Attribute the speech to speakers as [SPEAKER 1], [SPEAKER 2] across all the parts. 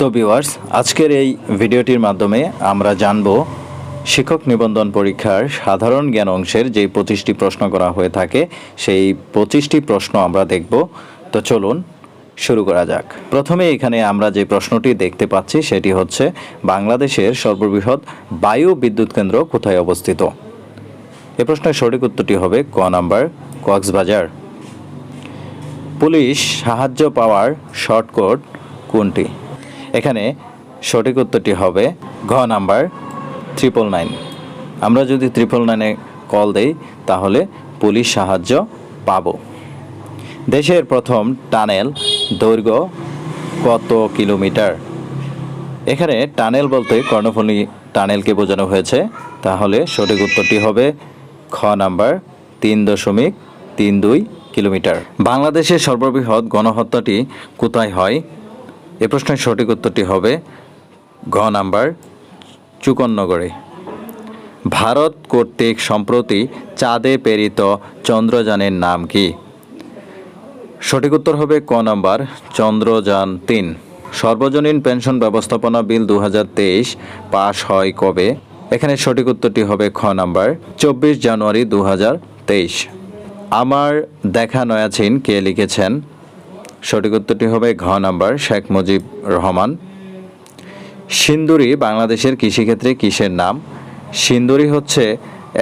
[SPEAKER 1] তো ভিউয়ার্স আজকের এই ভিডিওটির মাধ্যমে আমরা জানব শিক্ষক নিবন্ধন পরীক্ষার সাধারণ জ্ঞান অংশের যে পঁচিশটি প্রশ্ন করা হয়ে থাকে, সেই পঁচিশটি প্রশ্ন আমরা দেখব। তো চলুন শুরু করা যাক। প্রথমে এখানে আমরা যে প্রশ্নটি দেখতে পাচ্ছি, সেটি হচ্ছে, বাংলাদেশের সর্ববৃহৎ বায়ু বিদ্যুৎ কেন্দ্র কোথায় অবস্থিত? এ প্রশ্নের সঠিক উত্তরটি হবে ক নাম্বার কক্সবাজার। পুলিশ সাহায্য পাওয়ার শর্টকট কোনটি? এখানে সঠিক উত্তরটি হবে ঘ নাম্বার ট্রিপল নাইন আমরা যদি ট্রিপল নাইনে কল দেই, তাহলে পুলিশ সাহায্য পাব। দেশের প্রথম টানেল দৈর্ঘ্য কত কিলোমিটার? এখানে টানেল বলতে কর্ণফুলী টানেলকে বোঝানো হয়েছে। তাহলে সঠিক উত্তরটি হবে খ নাম্বার তিন দশমিক তিন দুই কিলোমিটার। বাংলাদেশের সর্ববৃহৎ গণহত্যাটি কোথায় হয়? এ প্রশ্নের সঠিক উত্তরটি হবে ঘ নাম্বার চুকননগরে। ভারত কর্তৃক সম্প্রতি চাঁদে প্রেরিত চন্দ্রযানের নাম কি? সঠিক উত্তর হবে ক নাম্বার চন্দ্রযান তিন। সর্বজনীন পেনশন ব্যবস্থাপনা বিল দু হাজার তেইশ পাশ হয় কবে? এখানে সঠিক উত্তরটি হবে খ নাম্বার চব্বিশ জানুয়ারি দু হাজার তেইশ। আমার দেখা নয়াছিন কে লিখেছেন? সঠিক উত্তরটি হবে ঘ নাম্বার, শেখ মুজিব রহমান। সিন্দুরি বাংলাদেশের কৃষিক্ষেত্রে কিসের নাম? সিন্দুরি হচ্ছে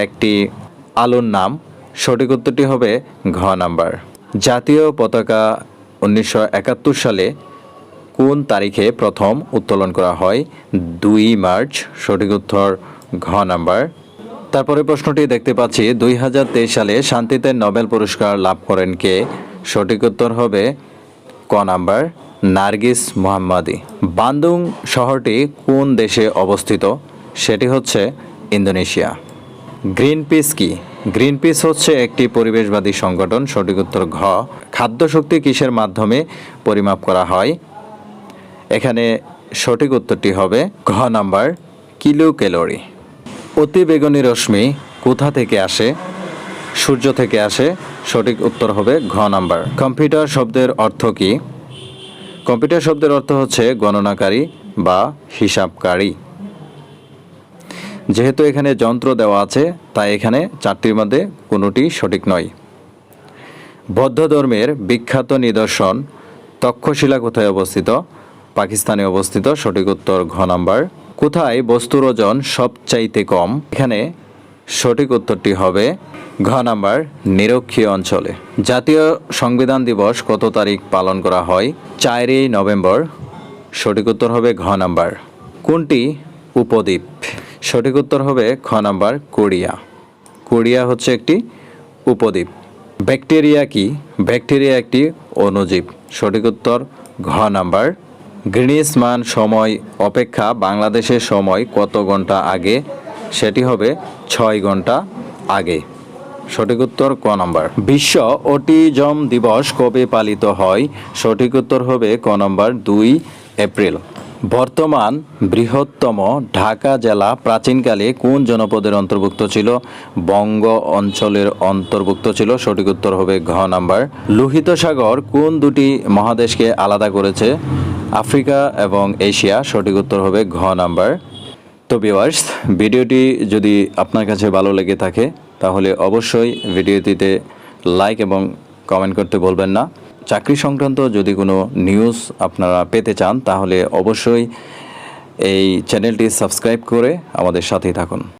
[SPEAKER 1] একটি আলুর নাম। সঠিক উত্তরটি হবে ঘ নাম্বার। জাতীয় পতাকা উনিশশো একাত্তর সালে কোন তারিখে প্রথম উত্তোলন করা হয়? দুই মার্চ, সঠিক উত্তর ঘ নাম্বার। তারপরে প্রশ্নটি দেখতে পাচ্ছি, দুই হাজার তেইশ সালে শান্তিতে নোবেল পুরস্কার লাভ করেন কে? সঠিক উত্তর হবে ক নাম্বার, নার্গিস মোহাম্মদি। বান্দুং শহরটি কোন দেশে অবস্থিত? সেটি হচ্ছে ইন্দোনেশিয়া। গ্রিন পিস কি? গ্রিন পিস হচ্ছে একটি পরিবেশবাদী সংগঠন, সঠিক উত্তর ঘ। খাদ্য শক্তি কিসের মাধ্যমে পরিমাপ করা হয়? এখানে সঠিক উত্তরটি হবে ঘ নাম্বার কিলো ক্যালোরি অতি বেগুনি রশ্মি কোথা থেকে আসে? সূর্য থেকে আসে, সঠিক উত্তর হবে ঘ নাম্বার। কম্পিউটার শব্দের অর্থ কি? কম্পিউটার শব্দের অর্থ হচ্ছে গণনাকারী বা হিসাবকারী। যেহেতু এখানে যন্ত্র দেওয়া আছে, তাই এখানে চারটির মধ্যে কোনোটি সঠিক নয়। বৌদ্ধ ধর্মের বিখ্যাত নিদর্শন তক্ষশিলা কোথায় অবস্থিত? পাকিস্তানে অবস্থিত, সঠিক উত্তর ঘ নাম্বার। কোথায় বস্তুর ওজন সবচাইতে কম? এখানে সঠিক উত্তরটি হবে ঘ নাম্বার, নিরক্ষীয় অঞ্চলে। জাতীয় সংবিধান দিবস কত তারিখ পালন করা হয়? চারই নভেম্বর। সঠিক উত্তর হবে ঘ নাম্বার। কোনটি? উপদ্বীপ। সঠিক উত্তর হবে খ নাম্বার, কোরিয়া। কোরিয়া হচ্ছে একটি উপদ্বীপ। ব্যাকটেরিয়া কি? ব্যাকটেরিয়া একটি অণুজীব। সঠিক উত্তর ঘ নাম্বার। গ্রিনিস মান সময় অপেক্ষা বাংলাদেশের সময় কত ঘণ্টা আগে সেটি হবে ছয় ঘণ্টা আগে। সঠিক উত্তর ক নম্বর? বিশ্ব অটিজম দিবস কবে পালিত হয়? সঠিক উত্তর হবে ক নম্বর, দুই এপ্রিল। বর্তমান বৃহত্তম ঢাকা জেলা প্রাচীনকালে কোন জনপদের অন্তর্ভুক্ত ছিল? বঙ্গ অঞ্চলের অন্তর্ভুক্ত ছিল। সঠিক উত্তর হবে ঘ নাম্বার। লোহিত সাগর কোন দুটি মহাদেশকে আলাদা করেছে? আফ্রিকা এবং এশিয়া। সঠিক উত্তর হবে ঘ নাম্বার। তো বিওয়ার্স ভিডিওটি যদি আপনার কাছে ভালো লেগে থাকে, তাহলে অবশ্যই ভিডিওটিতে লাইক এবং কমেন্ট করতে বলবেন না। চাকরি সংক্রান্ত যদি কোনো নিউজ আপনারা পেতে চান, তাহলে অবশ্যই এই চ্যানেলটি সাবস্ক্রাইব করে আমাদের সাথেই থাকুন।